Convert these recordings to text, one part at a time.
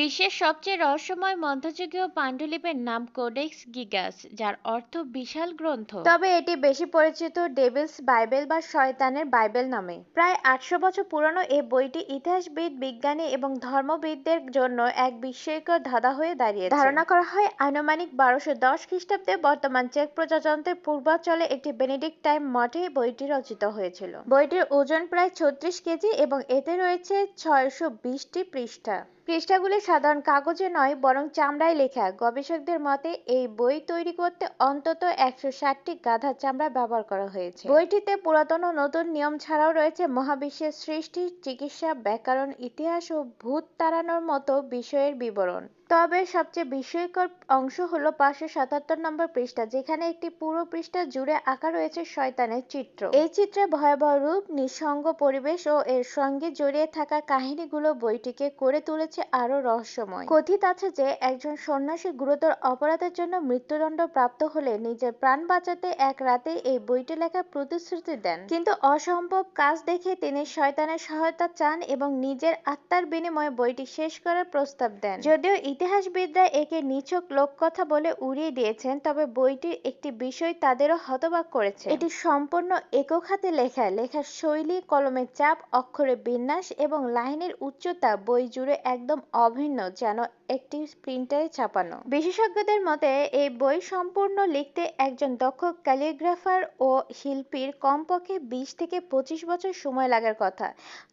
বিশ্বের সবচেয়ে রহস্যময় মধ্যযুগীয় পাণ্ডুলিপির নাম কোডেক্স গিগাস যার অর্থ বিশাল গ্রন্থ। তবে এটি বেশি পরিচিত ডেভিলস বাইবেল বা শয়তানের বাইবেল নামে। প্রায় আটশো বছর পুরনো এই বইটি ইতিহাসবিদ, বিজ্ঞানী এবং ধর্মবিদদের জন্য এক বিস্ময়কর ধাঁধা হয়ে দাঁড়িয়েছে। ধারণা করা হয়, আনুমানিক বারোশো দশ খ্রিস্টাব্দে বর্তমান চেক প্রজাতন্ত্রের পূর্বাঞ্চলে একটি বেনেডিক্ট টাইম মঠে বইটি রচিত হয়েছিল। বইটির ওজন প্রায় ছত্রিশ কেজি এবং এতে রয়েছে ছয়শো বিশটি পৃষ্ঠা। পৃষ্ঠাগুলি সাধারণ কাগজে নয়, বরং চামড়ায় লেখা। গবেষকদের মতে, এই বই তৈরি করতে অন্তত একশো ষাটটি গাধা চামড়া ব্যবহার করা হয়েছে। বইটিতে পুরাতন ও নতুন নিয়ম ছাড়াও রয়েছে মহাবিশ্বের সৃষ্টি, চিকিৎসা, ব্যাকরণ, ইতিহাস ও ভূত তাড়ানোর মতো বিষয়ের বিবরণ। তবে সবচেয়ে বিস্ময়কর অংশ হলো পাঁচশো সাতাত্তর নম্বর পৃষ্ঠা, যেখানে একটি পুরো পৃষ্ঠা জুড়ে আঁকা রয়েছে শয়তানের চিত্র। এই চিত্রে ভয়াবহ রূপ, নিঃসঙ্গ পরিবেশ ও এর সঙ্গে জড়িয়ে থাকা কাহিনীগুলো বইটিকে করে তুলেছে আরও রহস্যময়। কথিত আছে যে, একজন সন্ন্যাসী গুরুতর অপরাধের জন্য মৃত্যুদণ্ড প্রাপ্ত হলে নিজের প্রাণ বাঁচাতে এক রাতে এই বইটি লেখার প্রতিশ্রুতি দেন। কিন্তু অসম্ভব কাজ দেখে তিনি শয়তানের সহায়তা চান এবং নিজের আত্মার বিনিময়ে বইটি শেষ করার প্রস্তাব দেন। যদিও ইতিহাসবিদরা একে নিছক লোককথা বলে উড়িয়ে দিয়েছেন, তবে বইটির একটি বিষয় তাদেরও হতবাক করেছে। এটি সম্পূর্ণ একক হাতে লেখা। লেখার শৈলী, কলমের চাপ, অক্ষরের বিন্যাস এবং লাইনের উচ্চতা বই জুড়ে একদম অভিন্ন, যেন একটি প্রিন্টারে ছাপানো। বিশেষজ্ঞদের মতে, এই বই সম্পূর্ণ লিখতে একজন দক্ষ ক্যালিগ্রাফার ও শিল্পীর কমপক্ষে বিশ থেকে পঁচিশ বছর সময় লাগার কথা।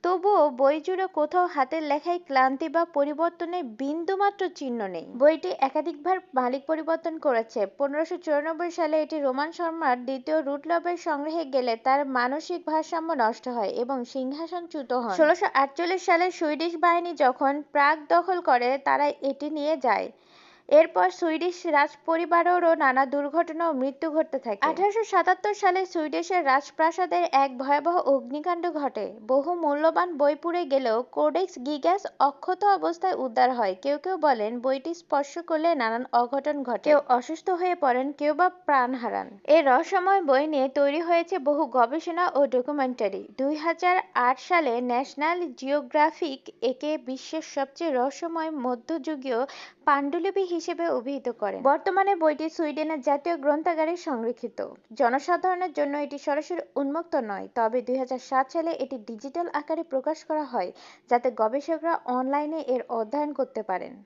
তবুও বই জুড়ে কোথাও হাতের লেখায় ক্লান্তি বা পরিবর্তনের বিন্দুমাত্র চিহ্ন নেই। বইটি একাধিকবার মালিক পরিবর্তন করেছে। পনেরোশো চুরানব্বই সালে এটি রোমান সম্রাট দ্বিতীয় রুটলবের সংগ্রহে গেলে তার মানসিক ভারসাম্য নষ্ট হয় এবং সিংহাসনচ্যুত হন। ষোলোশো আটচল্লিশ সালে সুইডিশ বাহিনী যখন প্রাগ দখল করে তারা এটি নিয়ে যায়। এরপর সুইডিশ রাজ রাজপরিবারেরও নানা দুর্ঘটনা ও মৃত্যু ঘটতে থাকে। আঠারোশো সাতাত্তর সালে সুইডিশের রাজপ্রাসাদের এক ভয়াবহ অগ্নিকাণ্ড ঘটে। বহু মূল্যবান বই পুড়ে গেলেও কোডেক্স গিগ্যাস অক্ষত অবস্থায় উদ্ধার হয়। কেউ কেউ বলেন বইটি স্পর্শ করলে নানান অঘটন ঘটে। কেউ অসুস্থ হয়ে পড়েন, কেউ বা প্রাণ হারান। এই রহস্যময় বই নিয়ে তৈরি হয়েছে বহু গবেষণা ও ডকুমেন্টারি। দুই হাজার আট সালে ন্যাশনাল জিওগ্রাফিক একে বিশ্বের সবচেয়ে রহস্যময় মধ্যযুগীয় পাণ্ডুলিপি হিসেবে অভিহিত করেন। বর্তমানে বইটি সুইডেনের জাতীয় গ্রন্থাগারে সংরক্ষিত। জনসাধারণের জন্য এটি সরাসরি উন্মুক্ত নয়, তবে দুই হাজার সাত সালে এটি ডিজিটাল আকারে প্রকাশ করা হয়, যাতে গবেষকরা অনলাইনে এর অধ্যয়ন করতে পারেন।